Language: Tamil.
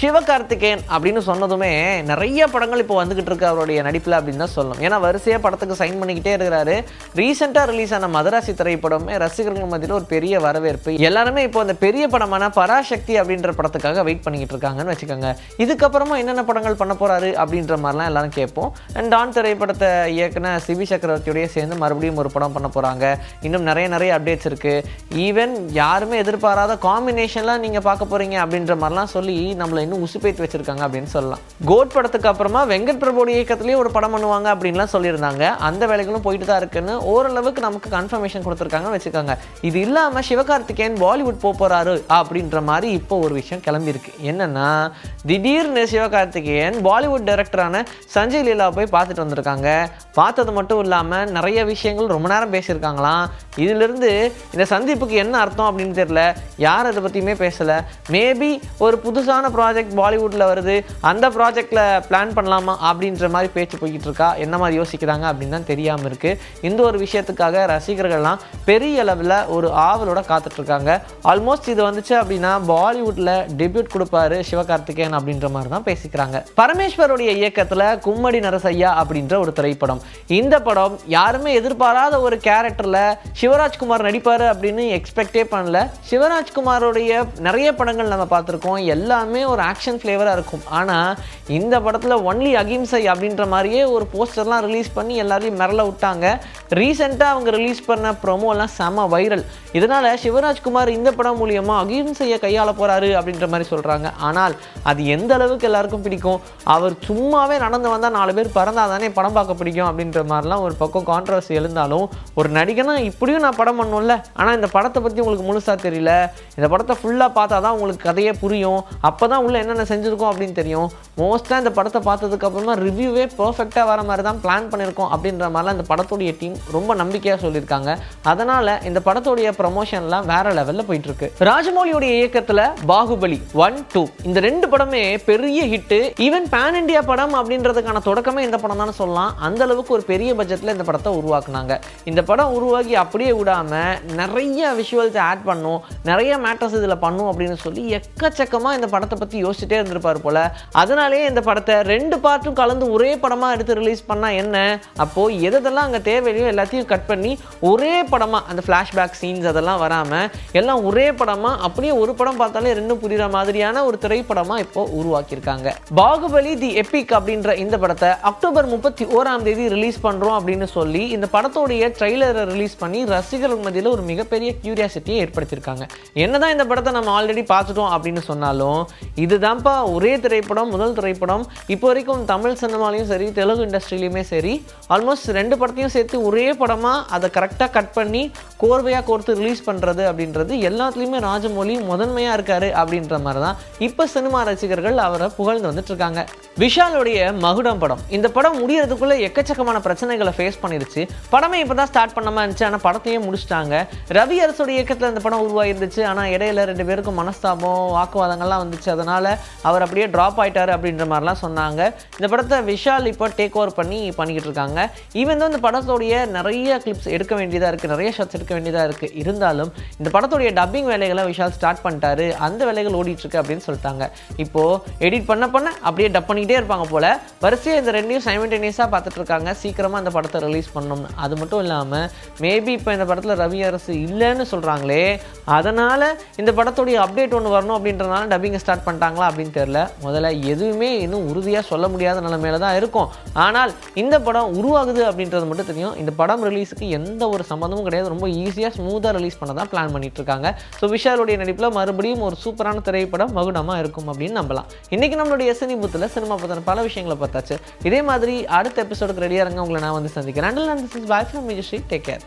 சிவகார்த்திகேயன் அப்படின்னு சொன்னதுமே நிறைய படங்கள் இப்போ வந்துக்கிட்டு இருக்கு அவருடைய நடிப்பில் அப்படின்னு தான் சொல்லணும். ஏன்னா வரிசையாக படத்துக்கு சைன் பண்ணிக்கிட்டே இருக்கிறாரு. ரீசெண்டாக ரிலீஸ் ஆன மதராசி திரைப்படமே ரசிகர்கள் மத்தியில் ஒரு பெரிய வரவேற்பு. எல்லாருமே இப்போ அந்த பெரிய படமான பராசக்தி அப்படின்ற படத்துக்காக வெயிட் பண்ணிக்கிட்டு இருக்காங்கன்னு வச்சுக்கோங்க. இதுக்கப்புறமா என்னென்ன படங்கள் பண்ண போகிறாரு அப்படின்ற மாதிரிலாம் எல்லாரும் கேட்போம். அண்ட் டான் திரைப்படத்தை இயக்குன சிவி சக்கரவர்த்தியோடய சேர்ந்து மறுபடியும் ஒரு படம் பண்ண போகிறாங்க இன்னும் நிறைய நிறைய அப்டேட்ஸ் இருக்குது ஈவன் யாருமே எதிர்பாராத காம்பினேஷன்லாம் நீங்கள் பார்க்க போகிறீங்க அப்படின்ற மாதிரிலாம் சொல்லி நம்மளை இன்னும் உசுப்பேத்தி வச்சிருக்காங்க அப்படின்னு சொல்லலாம். கோட் படத்துக்கு அப்புறமா வெங்கட் பிரபு இயக்கத்திலேயே ஒரு படம் பண்ணுவாங்க அப்படின்லாம் சொல்லியிருந்தாங்க. அந்த வேலைகளும் போயிட்டு தான் இருக்குன்னு ஓரளவுக்கு நமக்கு கன்ஃபர்மேஷன் கொடுத்துருக்காங்கன்னு வச்சுக்கோங்க. இது இல்லாமல் சிவகார்த்திகேயன் பாலிவுட் போக போகிறாரு அப்படின்ற மாதிரி இப்போ ஒரு விஷயம் கிளம்பியிருக்கு. என்னன்னா திடீர்னு சிவகார்த்திகேயன் பாலிவுட் டைரக்டரான சஞ்சய் லீலா போய் பார்த்துட்டு வந்திருக்காங்க. பார்த்தது மட்டும் இல்லாமல் நிறைய விஷயங்கள் ரொம்ப நேரம் பேசியிருக்காங்களாம். இதிலிருந்து இந்த சந்திப்புக்கு என்ன அர்த்தம் அப்படின்னு தெரியல. யார் அதை பற்றியுமே பேசலை. மேபி ஒரு புதுசான ப்ராஜெக்ட் பாலிவுட்டில் வருது அந்த ப்ராஜெக்டில் பிளான் பண்ணலாமா அப்படின்ற மாதிரி பேச்சு போய்கிட்டு இருக்கா என்ன மாதிரி யோசிக்கிறாங்க அப்படின்னு தான் தெரியாமல் இருக்குது இந்த ஒரு விஷயத்துக்காக ரசிகர்கள்லாம் பெரிய அளவில் ஒரு ஆவலோட காத்துட்ருக்காங்க. ஆல்மோஸ்ட் இது வந்துச்சு அப்படின்னா பாலிவுட்டில் டெபியூட் கொடுப்பாரு சிவகார்த்திகேயன் அப்படின்ற மாதிரி தான் பேசிக்கிறாங்க. பரமேஸ்வருடைய இயக்கத்தில் கும்மடி நரசையா அப்படின்ற ஒரு திரைப்படம். இந்த படம் யாருமே எதிர்பாராத ஒரு கேரக்டரில் சிவராஜ்குமார் நடிப்பார் அப்படின்னு எக்ஸ்பெக்டே பண்ணல. சிவராஜ்குமாரோடைய நிறைய படங்கள் நம்ம பார்த்துருக்கோம். எல்லாமே ஒரு ஆக்ஷன் ஃப்ளேவராக இருக்கும். ஆனால் இந்த படத்தில் ஒன்லி அகிம்சை அப்படின்ற மாதிரியே ஒரு போஸ்டர்லாம் ரிலீஸ் பண்ணி எல்லாரையும் மிரள விட்டாங்க. ரீசெண்டாக அவங்க ரிலீஸ் பண்ண ப்ரொமோலாம் செம வைரல் இதனால் சிவராஜ்குமார் இந்த படம் மூலியமாக அகிம்சையை கையாள போகிறாரு அப்படின்ற மாதிரி சொல்கிறாங்க ஆனால் அது எந்த அளவுக்கு எல்லாருக்கும் பிடிக்கும்? அவர் சும்மாவே நடந்து வந்தால் நாலு பேர் பறந்தால் தானே படம் பார்க்க பிடிக்கும் அப்படின்ற மாதிரிலாம் ஒரு பக்கம் கான்ட்ரவர்சி எழுந்தாலும் ஒரு நடிகனா இப்படியும் நான் படம் பண்ணும்ல? ஆனால் இந்த படத்தை பற்றி உங்களுக்கு முழுசாக தெரியல. இந்த படத்தை ஃபுல்லாக பார்த்தா தான் உங்களுக்கு கதையே புரியும். அப்போ தான் உள்ள என்னென்ன செஞ்சுருக்கோம் அப்படின்னு தெரியும். மோஸ்ட்டாக இந்த படத்தை பார்த்ததுக்கு அப்புறமா ரிவ்யூவே பர்ஃபெக்டாக வர மாதிரி தான் பிளான் பண்ணியிருக்கோம் அப்படின்ற மாதிரிலாம் இந்த படத்துடைய டீம் ரொம்ப நம்பிக்கையாக சொல்லியிருக்காங்க. அதனால் இந்த படத்துடைய ப்ரமோஷன்லாம் வேற லெவலில் போயிட்டு இருக்கு ராஜமௌலியுடைய இயக்கத்தில் பாகுபலி ஒன் டூ இந்த ரெண்டு படமே பெரிய ஹிட்டு ஈவன் பேன் இண்டியா படம் அப்படின்றதுக்கான தொடக்கமே இந்த படம் தான் சொல்லலாம். அந்த அளவுக்கு ஒரு பெரிய பட்ஜெட்டில் இந்த படத்தை உருவாக்குனாங்க. இந்த படம் உருவாக்கி அப்படியே விடாம நிறைய விஷுவல்ஸ் ஆட் பண்ணும் நிறைய மேட்டர்ஸ் இதில் பண்ணும் அப்படின்னு சொல்லி எக்கச்சக்கமாக இந்த படத்தை பற்றி யோசிச்சுட்டே இருந்திருப்பார் போல். அதனாலேயே இந்த படத்தை ரெண்டு பார்ட்டும் கலந்து ஒரே படமாக எடுத்து ரிலீஸ் பண்ணால் என்ன? அப்போது எதெல்லாம் அங்கே தேவையோ எல்லாத்தையும் கட் பண்ணி ஒரே படமாக அந்த ஃப்ளாஷ்பேக் சீன்ஸ் அதெல்லாம் வராமல் எல்லாம் ஒரே படமாக அப்படியே ஒரு படம் பார்த்தாலே ரெண்டும் புரிகிற மாதிரியான ஒரு திரைப்படமாக இப்போ உருவாக்கியிருக்காங்க. பாகுபலி தி எபிக் அப்படின்ற இந்த படத்தை அக்டோபர் முப்பத்தி ஓராம் தேதி ரிலீஸ் பண்ணுறோம் அப்படின்னு சொல்லி இந்த படத்தோடைய ட்ரெய்லரை ரிலீஸ் பண்ணி ரசிகர்கள் மத்தியில் ஒரு மிகப்பெரிய கியூரியாசிட்டியை ஏற்படுத்தியிருக்காங்க. என்னதான் இந்த படத்தை நம்ம ஆல்ரெடி பார்த்துட்டோம் அப்படின்னு சொன்னாலும் இது இதுதான்ப்பா ஒரே திரைப்படம் முதல் திரைப்படம். இப்போ வரைக்கும் தமிழ் சினிமாலையும் சரி தெலுங்கு இண்டஸ்ட்ரியிலையுமே சரி ஆல்மோஸ்ட் ரெண்டு படத்தையும் சேர்த்து ஒரே படமாக அதை கரெக்டாக கட் பண்ணி கோர்வையாக கோர்த்து ரிலீஸ் பண்ணுறது அப்படின்றது எல்லாத்துலேயுமே ராஜமௌலி முதன்மையாக இருக்காரு அப்படின்ற மாதிரி தான் இப்போ சினிமா ரசிகர்கள் அவரை புகழ்ந்து வந்துட்டுருக்காங்க. விஷாலுடைய மகுடம் படம். இந்த படம் முடியறதுக்குள்ளே எக்கச்சக்கமான பிரச்சனைகளை ஃபேஸ் பண்ணிருச்சு. படமே இப்போ தான் ஸ்டார்ட் பண்ணாமல் இருந்துச்சு. ஆனால் படத்தையே முடிச்சிட்டாங்க. ரவி அரசோட இயக்கத்தில் இந்த படம் உருவாகிருந்துச்சு ஆனால் இடையில ரெண்டு பேருக்கும் மனஸ்தாபம் வாக்குவாதங்கள்லாம் வந்துச்சு. அதனால் அவர் அப்படியே ட்ராப் ஆகிட்டார் அப்படின்ற மாதிரிலாம் சொன்னாங்க. இந்த படத்தை விஷால் இப்போ டேக் ஓவர் பண்ணி பண்ணிக்கிட்டு இருக்காங்க. ஈவன் தான் இந்த படத்தோடைய நிறைய கிளிப்ஸ் எடுக்க வேண்டியதாக இருக்குது நிறைய ஷாட்ஸ் எடுக்க வேண்டியதாக இருக்குது இருந்தாலும் இந்த படத்துடைய டப்பிங் வேலைகளை விஷால் ஸ்டார்ட் பண்ணிட்டாரு. அந்த வேலைகள் ஓடிட்டுருக்கு அப்படின்னு சொல்லிட்டாங்க. இப்போது எடிட் பண்ண பண்ண அப்படியே டப் பண்ணிக்கிட்டே இருப்பாங்க போல. வரிசையாக இந்த ரெண்டையும் சைமல்டேனியஸாக பார்த்துட்டு இருக்காங்க. சீக்கிரமாக அந்த படத்தை ரிலீஸ் பண்ணணும்னு. அது மட்டும் இல்லாமல் மேபி இப்போ இந்த படத்தில் ரவி அரசு இல்லைன்னு சொல்கிறாங்களே அதனால் இந்த படத்துடைய அப்டேட் ஒன்று வரணும் அப்படின்றதுனால டப்பிங்கை ஸ்டார்ட் பண்ணிட்டாங்க. பண்ணுறாங்களா அப்படின்னு தெரியல. முதல்ல எதுவுமே இன்னும் உறுதியாக சொல்ல முடியாத நிலைமையில தான் இருக்கும். ஆனால் இந்த படம் உருவாகுது அப்படின்றது மட்டும் தெரியும். இந்த படம் ரிலீஸுக்கு எந்த ஒரு சம்மந்தமும் கிடையாது. ரொம்ப ஈஸியாக ஸ்மூத்தாக ரிலீஸ் பண்ண தான் பிளான் பண்ணிட்டு இருக்காங்க. ஸோ விஷாலுடைய நடிப்பில் மறுபடியும் ஒரு சூப்பரான திரைப்படம் மகுடமாக இருக்கும் அப்படின்னு நம்பலாம். இன்னைக்கு நம்மளுடைய சினி புத்தில் சினிமா பற்றின பல விஷயங்களை பார்த்தாச்சு. இதே மாதிரி அடுத்த எபிசோடுக்கு ரெடியாக இருங்க. உங்களை நான் வந்து சந்திக்கிறேன். Until and this is bye from Vijay take care